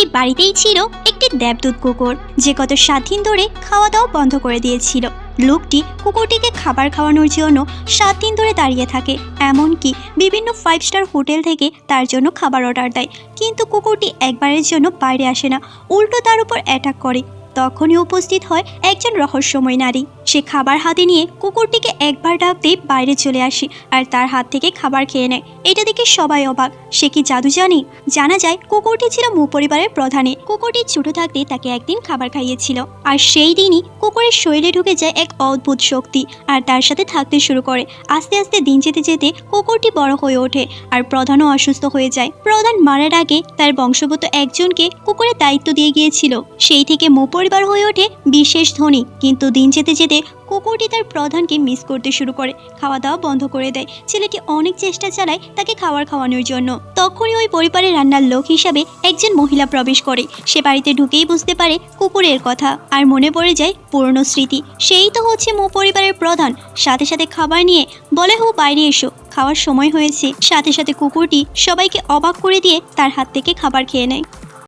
সেই বাড়িতেই ছিল একটি দেবদূত কুকুর, যে গত সাত দিন ধরে খাওয়া দাওয়া বন্ধ করে দিয়েছিল। লোকটি কুকুরটিকে খাবার খাওয়ানোর জন্য সাত দিন ধরে দাঁড়িয়ে থাকে, এমনকি বিভিন্ন ফাইভ স্টার হোটেল থেকে তার জন্য খাবার অর্ডার দেয়। কিন্তু কুকুরটি একবারের জন্য বাইরে আসে না, উল্টো তার উপর অ্যাটাক করে। তখনই উপস্থিত হয় একজন রহস্যময় নারী। সে খাবার হাতে নিয়ে কুকুরটিকে একবার ডাকতেই বাইরে চলে আসে আর তার হাত থেকে খাবার খেয়ে নেয়। এটা দেখে সবাই অবাক। সে কি জাদু জানে? জানা যায় কুকুরটি ছিল মু পরিবারের প্রধানে। কুকুরটি ছোট থাকতে তাকে একদিন খাবার খাইয়েছিল। আর সেই দিনই কুকুরের শরীরে ঢুকে যায় এক অদ্ভুত শক্তি আর তার সাথে থাকতে শুরু করে। আস্তে আস্তে দিন যেতে যেতে কুকুরটি বড় হয়ে ওঠে আর প্রধানও অসুস্থ হয়ে যায়। প্রধান মারার আগে তার বংশগত একজনকে কুকুরের দায়িত্ব দিয়ে গিয়েছিল। সেই থেকে মু পরিবার হয়ে ওঠে বিশেষ ধনী। কিন্তু দিন যেতে যেতে কুকুরটি তার প্রধানকে মিস করতে শুরু করে খাওয়া দাওয়া বন্ধ করে দেয়। ছেলেটি অনেক চেষ্টা চালায় তাকে খাবার খাওয়ানোর জন্য। তখনই ওই পরিবারের রান্নার লোক হিসাবে একজন মহিলা প্রবেশ করে। সে বাড়িতে ঢুকেই বুঝতে পারে কুকুরের কথা আর মনে পড়ে যায় পুরনো স্মৃতি। সেই তো হচ্ছে মো পরিবারের প্রধান। সাথে সাথে খাবার নিয়ে বলে, হো, বাইরে এসো। খাওয়ার সময় হয়েছে। সাথে সাথে কুকুরটি সবাইকে অবাক করে দিয়ে তার হাত থেকে খাবার খেয়ে নেয়।